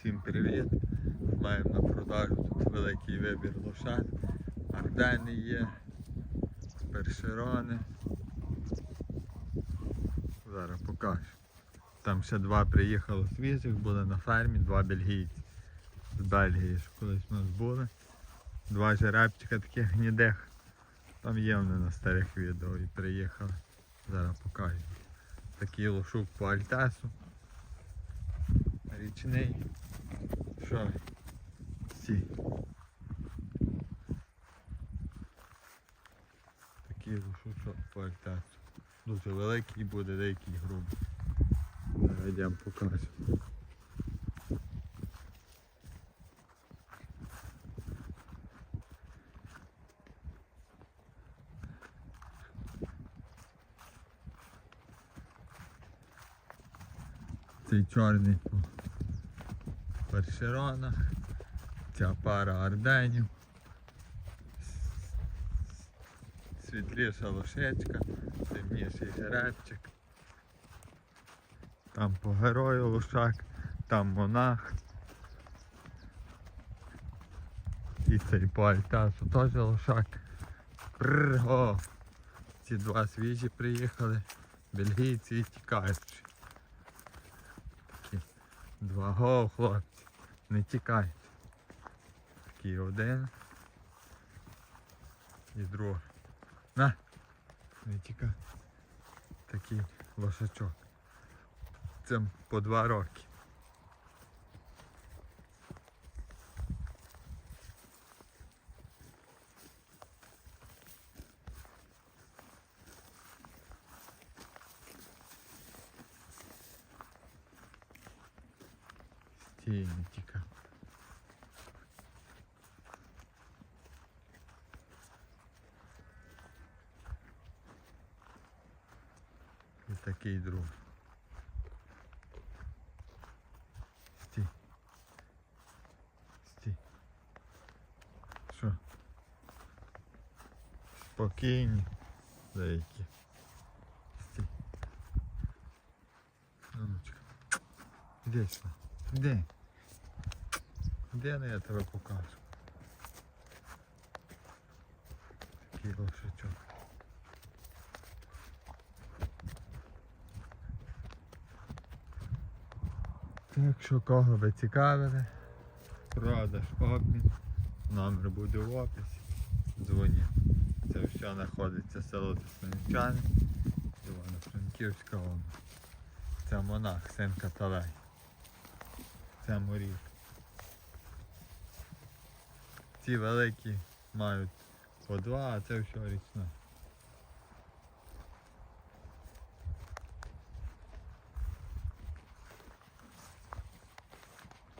Всім привіт! Маємо на продажу тут великий вибір лошад. Ардени є, першерони. Зараз покажу. Там ще два приїхало свіжих, були на фермі, два бельгійці. З Бельгії, що колись у нас були. Два жеребчика таких гнідих. Там є вони на старих відео і приїхали. Зараз покажу. Такий лошук по альтесу. Річний. Що? Сі. Такий лошучок по. Дуже великий буде, деякий грубий. Зараз йдемо покажу. Цей чорний першеронах, ця пара арденів, світліша лошечка, темніший жеребчик. Там по герою лошак, там монах. І цей по альтасу теж лошак. Прррр! Ці два свіжі приїхали, бельгійці і тікають. Такі два го, хлопці, не тікайте. Такий один і другий. На! Не тікай. Такий лошачок. Це по два роки. Стій, не тікай. І такий друг. Стій. Стій. Що? Спокійні. Деякі. Стій. Ноночка. Іди сюди. Іди. Іди, ну я тебе покажу. Такий лошачок. Так що кого ви цікавили, продаж обмін, номер буде в описі. Дзвоніть. Це все знаходиться село Тесничани, Івано-Франківська область. Це монах, син Каталей. Це морік. Ці великі мають по два, а це все річна.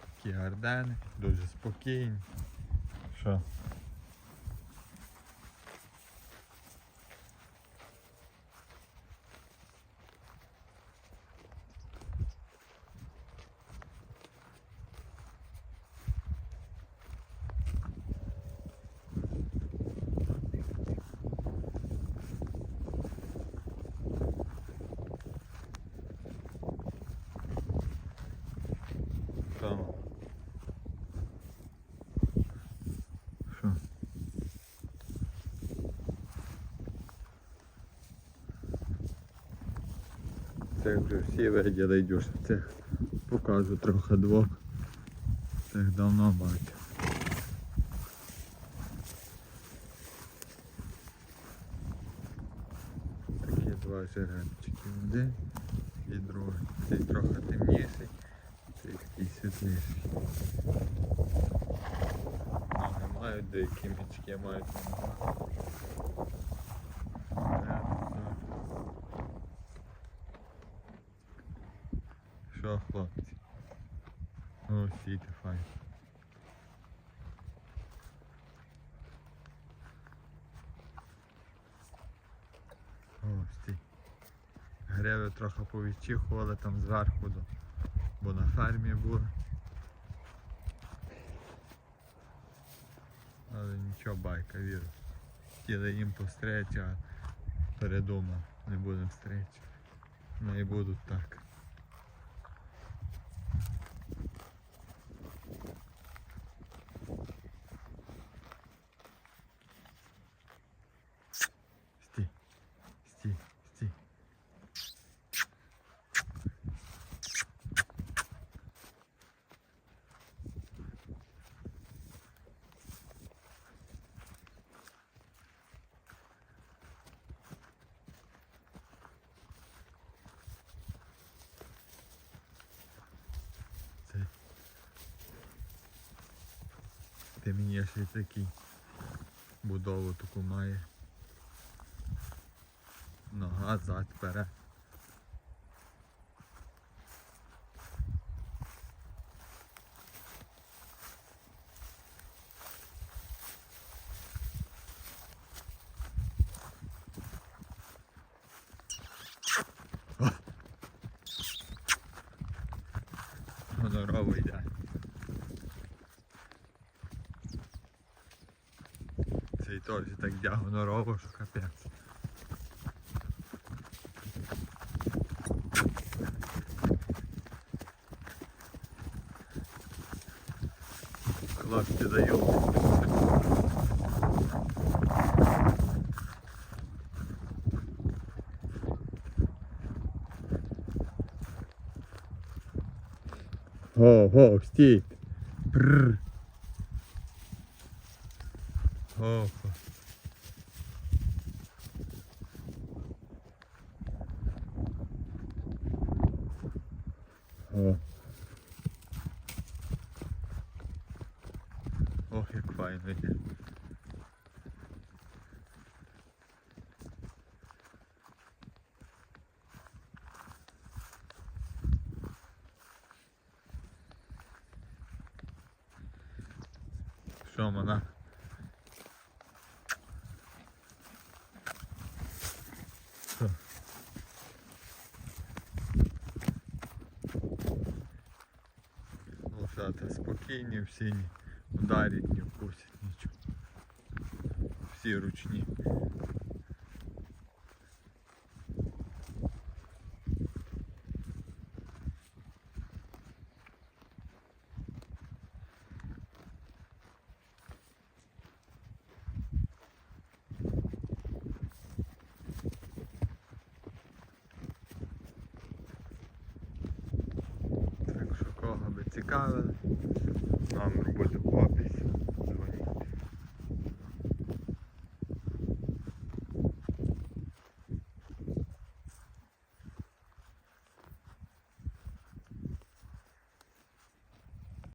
Такі гардени, дуже спокійні. Що? Там. Що? Це вже всі виділи йдеш. Цих покажу трохи двох. Цих давно бачив. Такі два жеребчики. Один і другий. Цей трохи темніший, світліший. Ноги мають деякі мічки мають. Що, хлопці? О, сіти файн. О, стій. Гриви трохи повідчихували там зверху, бо на фермі були. Але нічого байка, вірю. Хотіли їм постріляти, а передумав, не будемо стріляти. Ну і будуть так. Темніший такий. Будову таку має. Нога, зад, вперед. Теж так йде гонорово, що капець. Хлопці дають. Го, го, стій. Пррр. Го, го. О. Ох, як файно йде. Що вона? Що? Лошата спокійні, всі не ударять, не вкусять нічого. Всі ручні. Так що кого би цікавили,